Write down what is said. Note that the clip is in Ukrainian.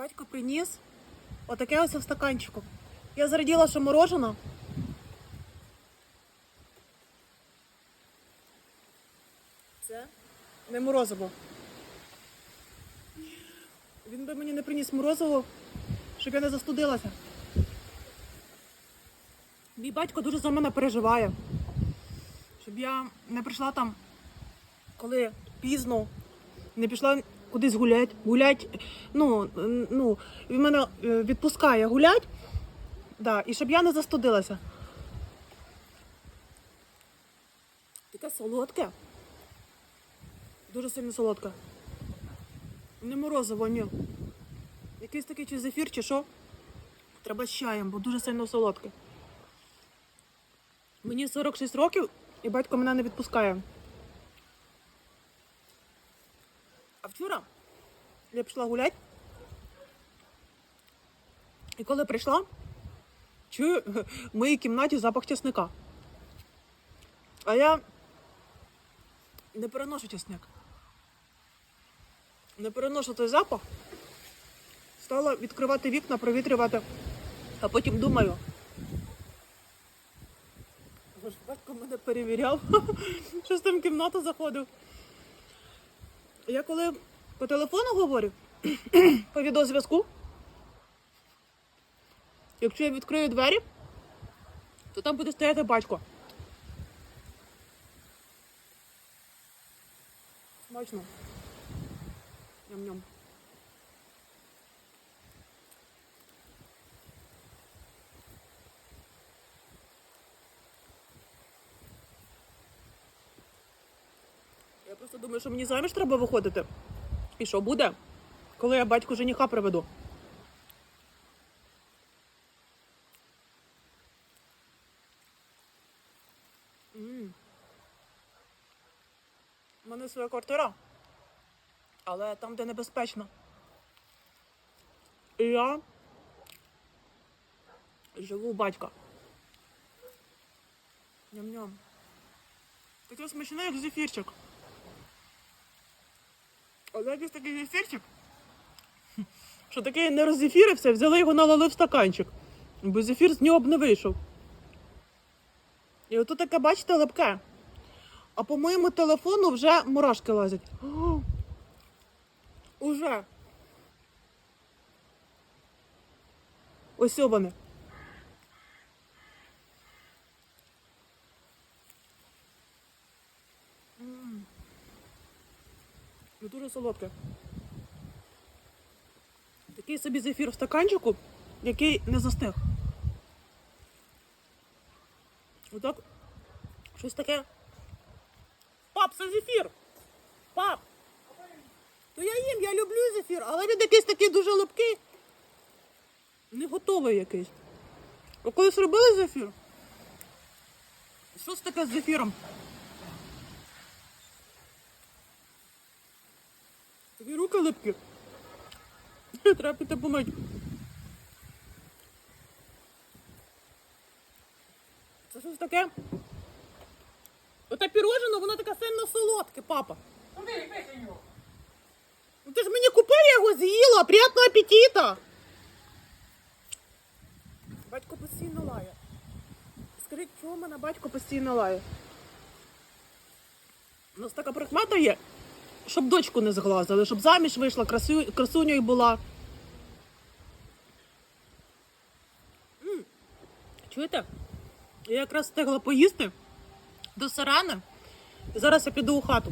Батько приніс отаке ось в стаканчику. Я зраділа, що морожено. Це не морозиво. Він би мені не приніс морозиво, щоб я не застудилася. Мій батько дуже за мене переживає. Щоб я не прийшла там, коли пізно, не пішла кудись гулять. Гулять, ну, ну, він мене е, відпускає гулять, да, і щоб я не застудилася. Таке солодке. Дуже сильно солодке. Не морозиво, ні. Якийсь такий чи зефір, чи що. Треба з чаєм, бо дуже сильно солодке. Мені 46 років, і батько мене не відпускає. А вчора я пішла гуляти. І коли прийшла, чую в моїй кімнаті запах чесника. А я не переношу чесник. Не переношу той запах. Стала відкривати вікна, провітрювати, а потім думаю. Батько мене перевіряв, що з тим кімнату заходив. Я коли по телефону говорю, по відеозв'язку, якщо я відкрию двері, то там буде стояти батько. Смачно. Ням-ням. Просто думаю, що мені заміж треба виходити. І що буде, коли я батьку жениха приведу? У мене своя квартира, але там, де небезпечно. І я живу у батька. Ням-ням. Таке смачне, як зефірчик. Але якийсь такий зефірчик, що такий не роззефірився, взяли його налили в стаканчик. Бо зефір з нього б не вийшов. І отут таке, бачите, липке. А по моєму телефону вже мурашки лазять. О, Уже. Ось вони. Ну, Дуже солодке. Такий собі зефір в стаканчику, який не застиг. Отак. Щось таке. Пап, це зефір! Пап! То я їм, я люблю зефір, але він якийсь такий дуже липкий. Не готовий якийсь. Ви колись робили зефір? Що це таке з зефіром? Такі руки липкі. Треба піти помити. Це щось таке? Оте пірожено, воно таке сильно солодке, папа. Ну ти ж мені купив, я його з'їла. Приятного апетита. Батько постійно лає. Скажіть, чого мене батько постійно лає? У нас така прикмета є, щоб дочку не зглазили, щоб заміж вийшла, красу... красуньою була. М, Чуєте? Я якраз встигла поїсти до сарани. Зараз я піду у хату.